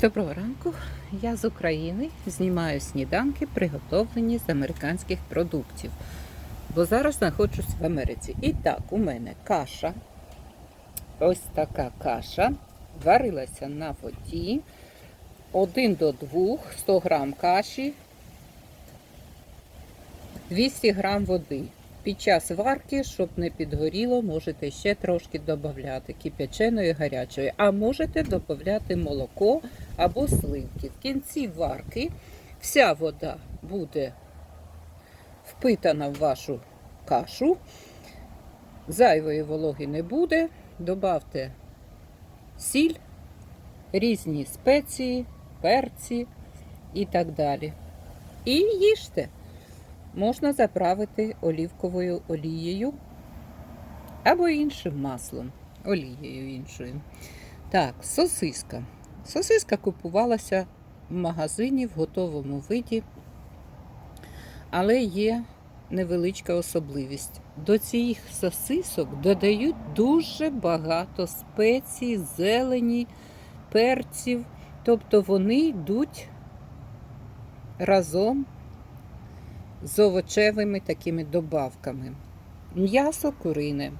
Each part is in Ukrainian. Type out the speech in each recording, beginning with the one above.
Доброго ранку. Я з України знімаю сніданки, приготовлені з американських продуктів. Бо зараз знаходжусь в Америці. І так, у мене каша. Ось така каша. Варилася на воді. 1 до 2, 100 грам каші, 200 грам води. Під час варки, щоб не підгоріло, можете ще трошки додати кип'яченої гарячої, а можете додати молоко або сливки. В кінці варки вся вода буде впитана в вашу кашу, зайвої вологи не буде. Добавте сіль, різні спеції, перці і так далі. І їжте. Можна заправити олівковою олією або іншим маслом, олією іншою. Так, сосиска. Сосиска купувалася в магазині в готовому виді, але є невеличка особливість. До цих сосисок додають дуже багато спецій, зелені, перців, тобто вони йдуть разом з овочевими такими добавками. М'ясо курине.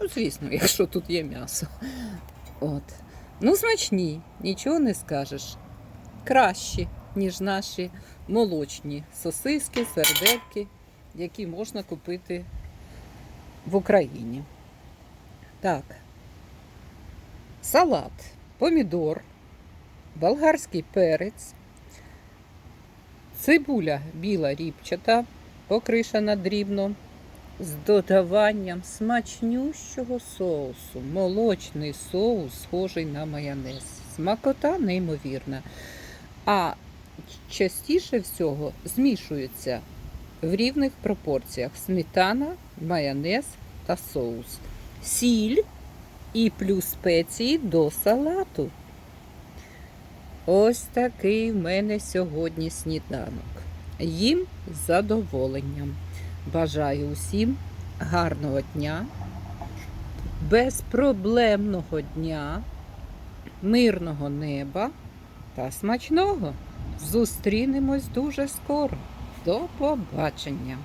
Ну, звісно, якщо тут є м'ясо. От. Ну, смачні, нічого не скажеш. Кращі, ніж наші молочні сосиски, сердельки, які можна купити в Україні. Так. Салат, помідор, болгарський перець, Цибуля біла ріпчата, покришена дрібно, з додаванням смачнющого соусу. Молочний соус, схожий на майонез. Смакота неймовірна. А частіше всього змішується в рівних пропорціях сметана, майонез та соус. Сіль і плюс спеції до салату. Ось такий в мене сьогодні сніданок. Їм з задоволенням. Бажаю усім гарного дня, безпроблемного дня, мирного неба та смачного. Зустрінемось дуже скоро. До побачення!